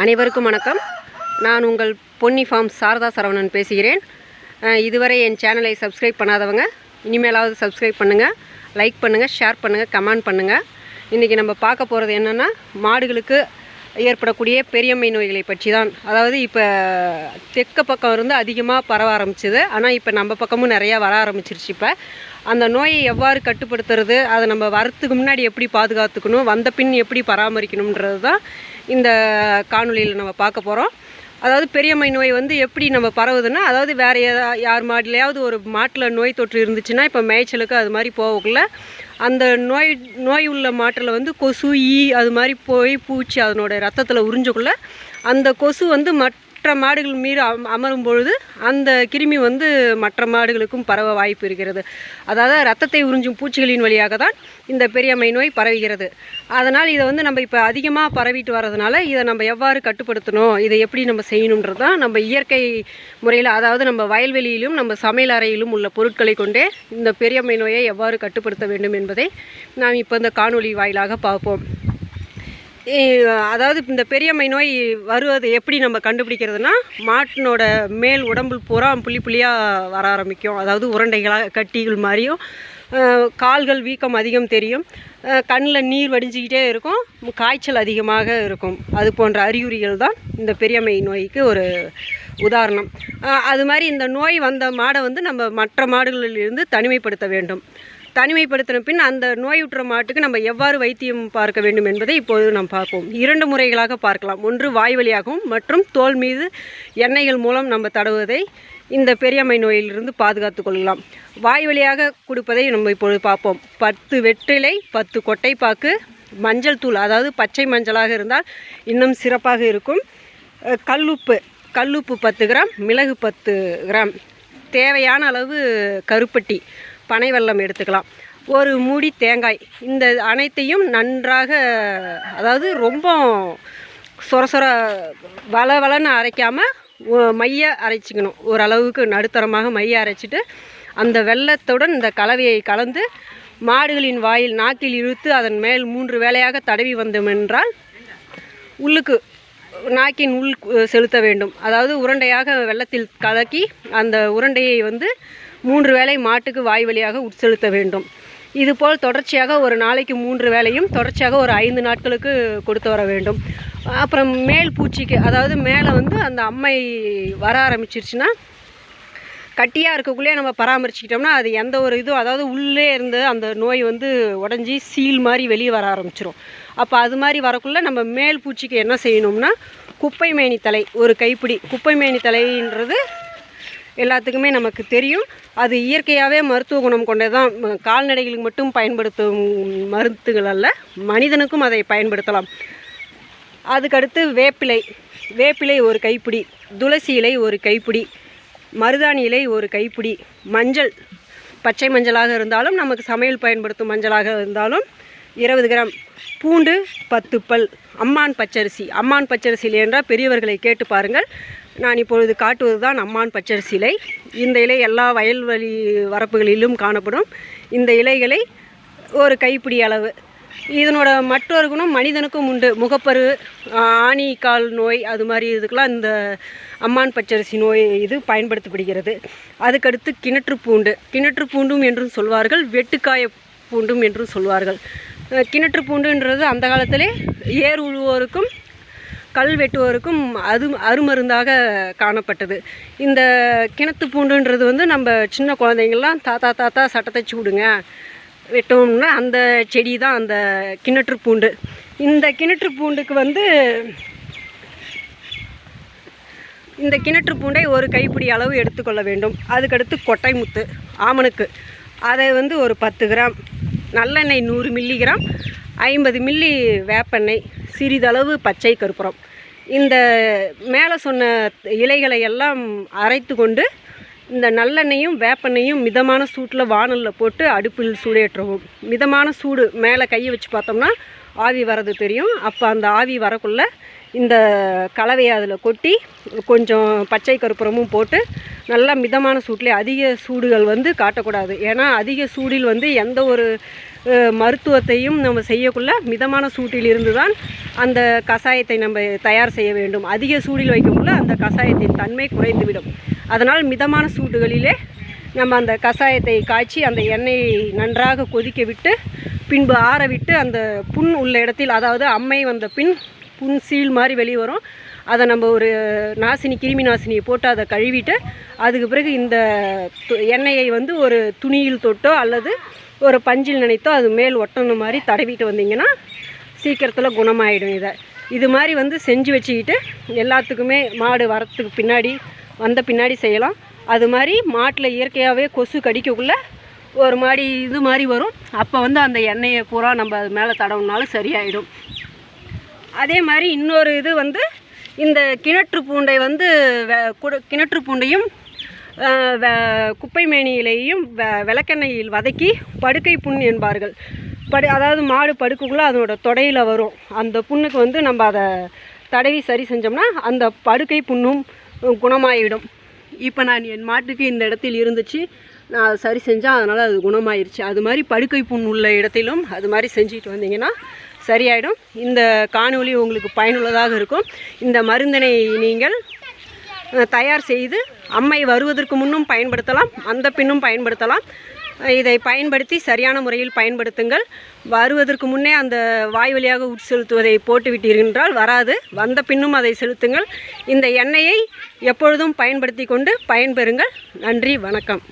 அனைவருக்கும் வணக்கம். நான் உங்கள் பொன்னி ஃபார்ம் சாரதா சரவணன் பேசுகிறேன். இதுவரை என் சேனலை சப்ஸ்கிரைப் பண்ணாதவங்க இனிமேலாவது சப்ஸ்கிரைப் பண்ணுங்கள் லைக் பண்ணுங்கள் ஷேர் பண்ணுங்கள் கமெண்ட் பண்ணுங்கள் இன்றைக்கி நம்ம பார்க்க போகிறது என்னென்னா மாடுகளுக்கு ஏற்படக்கூடிய பெரியம்மை நோய்களை பற்றி தான் அதாவது இப்போ தெற்க பக்கம் இருந்து அதிகமாக பரவ ஆரம்பிச்சுது. ஆனால் இப்போ நம்ம பக்கமும் நிறையா வர ஆரம்பிச்சிருச்சு இப்போ. அந்த நோயை எவ்வாறு கட்டுப்படுத்துறது அதை நம்ம வரத்துக்கு முன்னாடி எப்படி பாதுகாத்துக்கணும் வந்த பின் எப்படி பராமரிக்கணுன்றது தான் இந்த காணொளியில் நம்ம பார்க்க போகிறோம் அதாவது பெரியம்மை நோய் வந்து எப்படி நம்ம பரவுதுன்னா அதாவது வேறு ஏதா யார் மாடிலையாவது ஒரு மாட்டில் நோய் தொற்று இருந்துச்சுன்னா இப்போ மேய்ச்சலுக்கு அது மாதிரி போகக்குள்ள அந்த நோய் நோய் உள்ள மாட்டில் வந்து கொசு ஈ அது மாதிரி போய் பூச்சி அதனோட ரத்தத்தில் உறிஞ்சக்குள்ள அந்த கொசு வந்து மற்ற மாடுகள் மீது அம் அமரும் பொழுது அந்த கிருமி வந்து மற்ற மாடுகளுக்கும் பரவ வாய்ப்பு இருக்கிறது. அதாவது ரத்தத்தை உறிஞ்சும் பூச்சிகளின் வழியாக தான் இந்த பெரியம்மை நோய் பரவுகிறது. அதனால் இதை வந்து நம்ம இப்போ அதிகமாக பரவிட்டு வர்றதுனால இதை நம்ம எவ்வாறு கட்டுப்படுத்தணும் இதை எப்படி நம்ம செய்யணுன்றது தான் நம்ம இயற்கை முறையில் அதாவது நம்ம வயல்வெளியிலும் நம்ம சமையல் அறையிலும் உள்ள பொருட்களை கொண்டே இந்த பெரியம்மை நோயை எவ்வாறு கட்டுப்படுத்த வேண்டும் என்பதை நாம் இப்போ இந்த காணொளி வாயிலாக பார்ப்போம். அதாவது இந்த பெரியம்மை நோய் வருவது எப்படி நம்ம கண்டுபிடிக்கிறதுனா மாட்டினோட மேல் உடம்பு பூரா புள்ளி புள்ளியாக வர ஆரம்பிக்கும். அதாவது உருண்டைகளாக கட்டிகள் மாதிரியும் கால்கள் வீக்கம் அதிகம் தெரியும். கண்ணில் நீர் வடிஞ்சிக்கிட்டே இருக்கும். காய்ச்சல் அதிகமாக இருக்கும். அது போன்ற அறிகுறிகள் தான் இந்த பெரியம்மை நோய்க்கு ஒரு உதாரணம். அது மாதிரி இந்த நோய் வந்த மாடை வந்து நம்ம மற்ற மாடுகளிலிருந்து தனிமைப்படுத்த வேண்டும். தனிமைப்படுத்தின பின் அந்த நோயுற்ற மாட்டுக்கு நம்ம எவ்வாறு வைத்தியம் பார்க்க வேண்டும் என்பதை இப்போது நாம் பார்ப்போம். இரண்டு முறைகளாக பார்க்கலாம். ஒன்று வாய் வழியாகவும் மற்றும் தோல் மீது எண்ணெய்கள் மூலம் நம்ம தடவுவதை இந்த பெரியம்மை நோயிலிருந்து பாதுகாத்து கொள்ளலாம். வாய் வழியாக கொடுப்பதை நம்ம இப்பொழுது பார்ப்போம். பத்து வெற்றிலை பத்து கொட்டைப்பாக்கு மஞ்சள் தூள் அதாவது பச்சை மஞ்சளாக இருந்தால் இன்னும் சிறப்பாக இருக்கும். கல்லுப்பு கல்லுப்பு பத்து கிராம் மிளகு பத்து கிராம். தேவையான அளவு கருப்பட்டி பனை வெள்ளம் எடுத்துக்கலாம். ஒரு மூடி தேங்காய். இந்த அனைத்தையும் நன்றாக அதாவது ரொம்ப சொர சொர வள வளன்னு அரைக்காமல் மைய அரைச்சிக்கணும். ஓரளவுக்கு நடுத்தரமாக மைய அரைச்சிட்டு அந்த வெள்ளத்துடன் இந்த கலவையை கலந்து மாடுகளின் வாயில் நாக்கில் இழுத்து அதன் மேல் மூன்று வேளையாக தடவி வந்தோம் என்றால் உள்ளுக்கு நாக்கின் உள் செலுத்த வேண்டும். அதாவது உருண்டையாக வெள்ளத்தில் கலக்கி அந்த உருண்டையை வந்து மூன்று வேளை மாட்டுக்கு வாய் வழியாக உட்செலுத்த வேண்டும். இதுபோல் தொடர்ச்சியாக ஒரு நாளைக்கு மூன்று வேலையும் தொடர்ச்சியாக ஒரு ஐந்து நாட்களுக்கு கொடுத்து வர வேண்டும். அப்புறம் மேல் பூச்சிக்கு அதாவது மேலே வந்து அந்த அம்மை வர ஆரம்பிச்சிருச்சுன்னா கட்டியாக இருக்கக்குள்ளே நம்ம பராமரிச்சுக்கிட்டோம்னா அது எந்த ஒரு இதுவும் அதாவது உள்ளே இருந்து அந்த நோய் வந்து உடஞ்சி சீல் மாதிரி வெளியே வர ஆரம்பிச்சிடும் அப்போ அது மாதிரி வரக்குள்ளே நம்ம மேல் பூச்சிக்கு என்ன செய்யணும்னா குப்பை மேனி தலை ஒரு கைப்பிடி. குப்பை மேனி தலைன்றது எல்லாத்துக்குமே நமக்கு தெரியும். அது இயற்கையாகவே மருத்துவ குணம் கொண்டே தான் கால்நடைகளுக்கு மட்டும் பயன்படுத்தும் மருந்துகள் அல்ல மனிதனுக்கும் அதை பயன்படுத்தலாம். அதுக்கடுத்து வேப்பிலை. வேப்பிலை ஒரு கைப்பிடி துளசி இலை ஒரு கைப்பிடி மருதாணி இலை ஒரு கைப்பிடி மஞ்சள் பச்சை மஞ்சளாக இருந்தாலும் நமக்கு சமையல் பயன்படுத்தும் மஞ்சளாக இருந்தாலும் இருபது கிராம். பூண்டு பத்து பல் அம்மான் பச்சரிசி. அம்மான் பச்சரிசி என்றால் பெரியவர்களை கேட்டு பாருங்கள். நான் இப்பொழுது காட்டுவது தான் அம்மான் பச்சரிசி இலை இந்த இலை எல்லா வயல்வெளி வரப்புகளிலும் காணப்படும். இந்த இலைகளை ஒரு கைப்பிடி அளவு. இதனோட மற்றொரு குணம் மனிதனுக்கும் உண்டு. முகப்பரு ஆணி கால் நோய் அது மாதிரி இதுக்கெலாம் இந்த அம்மான் பச்சரிசி நோய் இது பயன்படுத்தப்படுகிறது. அதுக்கடுத்து கிணற்று பூண்டு. கிணற்று பூண்டும் என்றும் சொல்வார்கள் வெட்டுக்காய பூண்டும் என்றும் சொல்வார்கள். கிணற்று பூண்டுன்றது அந்த காலத்திலே ஏர் உழுவோருக்கும் கல் வெட்டுவோருக்கும் அது அருமருந்தாக காணப்பட்டது. இந்த கிணத்து பூண்டுன்றது வந்து நம்ம சின்ன குழந்தைங்கள்லாம் தாத்தா தாத்தா சட்டை தைச்சி விடுங்க வெட்டோம்னா அந்த செடி தான் அந்த கிணற்று பூண்டு. இந்த கிணற்று பூண்டுக்கு வந்து இந்த கிணற்று பூண்டை ஒரு கைப்பிடி அளவு எடுத்துக்கொள்ள வேண்டும். அதுக்கடுத்து கொட்டை முத்து ஆமனுக்கு அதை வந்து ஒரு பத்து கிராம் நல்லெண்ணெய் நூறு மில்லி கிராம் ஐம்பது மில்லி வேப்பெண்ணெய் சிறிதளவு பச்சை கற்பூரம் இந்த மேலே சொன்ன இலைகளை எல்லாம் அரைத்து கொண்டு இந்த நல்லெண்ணையும் வேப்பெண்ணையும் மிதமான சூட்டில் வாணலில் போட்டு அடுப்பில் சூடேற்றவும். மிதமான சூடு மேலே கையை வச்சு பார்த்தோம்னா ஆவி வர்றது தெரியும். அப்போ அந்த ஆவி வரக்குள்ளே இந்த கலவையை அதில் கொட்டி கொஞ்சம் பச்சை கற்பூரமும் போட்டு நல்லா மிதமான சூட்டில் அதிக சூடுகள் வந்து காட்டக்கூடாது. ஏன்னா அதிக சூடில் வந்து எந்த ஒரு மருத்துவத்தையும் நம்ம செய்யக்குள்ள மிதமான சூட்டில் இருந்து தான் அந்த கஷாயத்தை நம்ம தயார் செய்ய வேண்டும். அதிக சூடில் வைக்கக்குள்ள அந்த கஷாயத்தின் தன்மை குறைந்துவிடும். அதனால் மிதமான சூட்டுகளிலே நம்ம அந்த கஷாயத்தை காய்ச்சி அந்த எண்ணெயை நன்றாக கொதிக்க விட்டு பின்பு ஆற விட்டு அந்த புண் உள்ள இடத்தில் அதாவது அம்மை வந்த பின் புண் சீல் மாதிரி வெளியே வரும் அதை நம்ம ஒரு நாசினி கிருமி நாசினியை போட்டு அதை கழுவிட்டு அதுக்கு பிறகு இந்த து- எண்ணெயை வந்து ஒரு துணியில் தொட்டோ அல்லது ஒரு பஞ்சில் நினைத்தோ அது மேல் ஒட்டணும் மாதிரி தடவிட்டு வந்தீங்கன்னா சீக்கிரத்தில் குணமாயிடும் இதை. இது மாதிரி வந்து செஞ்சு வச்சுக்கிட்டு எல்லாத்துக்குமே மாடு வரத்துக்கு பின்னாடி வந்த பின்னாடி செய்யலாம். அது மாதிரி மாட்டில் இயற்கையாகவே கொசு கடிக்கக்குள்ளே ஒரு மாதிரி இது மாதிரி வரும். அப்போ வந்து அந்த எண்ணெயை பூரா நம்ம அது மேலே தடவுனாலும் சரியாயிடும். அதே மாதிரி இன்னொரு இது வந்து இந்த கிணற்று பூண்டை வந்து கிணற்று பூண்டையும் குப்பை மேனியிலேயும் விளக்கெண்ணெயில் வதக்கி படுக்கை புண் என்பார்கள். படு அதாவது மாடு படுக்கக்குள்ளே அதோட தொடையில் வரும். அந்த புண்ணுக்கு வந்து நம்ம அதை தடவி சரி செஞ்சோம்னா அந்த படுக்கை புண்ணும் குணமாயிடும். இப்போ நான் என் மாட்டுக்கு இந்த இடத்தில் இருந்துச்சு. நான் அதை சரி செஞ்சேன் அதனால் அது குணமாயிருச்சு. அது மாதிரி படுக்கை புண் உள்ள இடத்திலும் அது மாதிரி செஞ்சுட்டு வந்தீங்கன்னா சரியாயிடும். இந்த காணொலி உங்களுக்கு பயனுள்ளதாக இருக்கும். இந்த மருந்தினை நீங்கள் தயார் செய்து அம்மை வருவதற்கு முன்னும் பயன்படுத்தலாம் அந்த பின்னும் பயன்படுத்தலாம். இதை பயன்படுத்தி சரியான முறையில் பயன்படுத்துங்கள். வருவதற்கு முன்னே அந்த வாய் வழியாக உட்செலுத்துவதை போட்டுவிட்டீர்கள் என்றால் வராது. வந்த பின்னும் அதை செலுத்துங்கள். இந்த எண்ணெயை எப்பொழுதும் பயன்படுத்தி கொண்டு பயன்பெறுங்கள். நன்றி வணக்கம்.